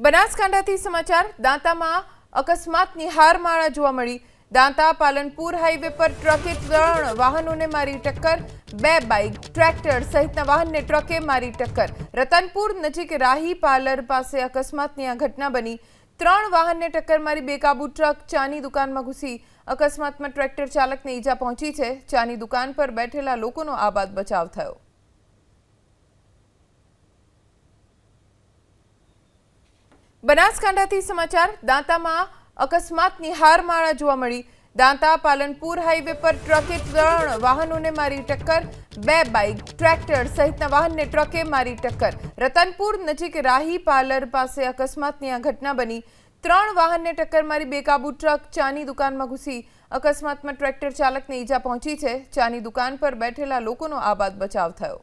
બનાસકાંઠાથી સમાચાર. દાંતામાં અકસ્માતની હારમાળા જોવા મળી. દાંતા પાલનપુર હાઈવે પર ટ્રકે ત્રણ વાહનોને મારી ટક્કર. બે બાઇક, ટ્રેક્ટર સહિતના વાહનને ટ્રકે મારી ટક્કર. રતનપુર નજીક રાહી પાર્લર પાસે અકસ્માતની આ ઘટના બની. ત્રણ વાહનને ટક્કર મારી બેકાબુ ટ્રક ચાની દુકાનમાં ઘૂસી. અકસ્માતમાં ટ્રેક્ટર ચાલકને ઈજા પહોંચી છે. ચાની દુકાન પર બેઠેલા લોકોનો આબાદ બચાવ થયો. બનાસકાંઠાથી સમાચાર. દાંતામાં અકસ્માતની હારમાળા જોવા મળી. દાંતા પાલનપુર હાઈવે પર ટ્રકે ત્રણ વાહનોને મારી ટક્કર. બે બાઇક, ટ્રેક્ટર સહિતના વાહનને ટ્રકે મારી ટક્કર. રતનપુર નજીક રાહી પાર્લર પાસે અકસ્માતની આ ઘટના બની. ત્રણ વાહનને ટક્કર મારી બેકાબુ ટ્રક ચાની દુકાનમાં ઘૂસી. અકસ્માતમાં ટ્રેક્ટર ચાલકને ઈજા પહોંચી છે. ચાની દુકાન પર બેઠેલા લોકોનો આબાદ બચાવ થયો.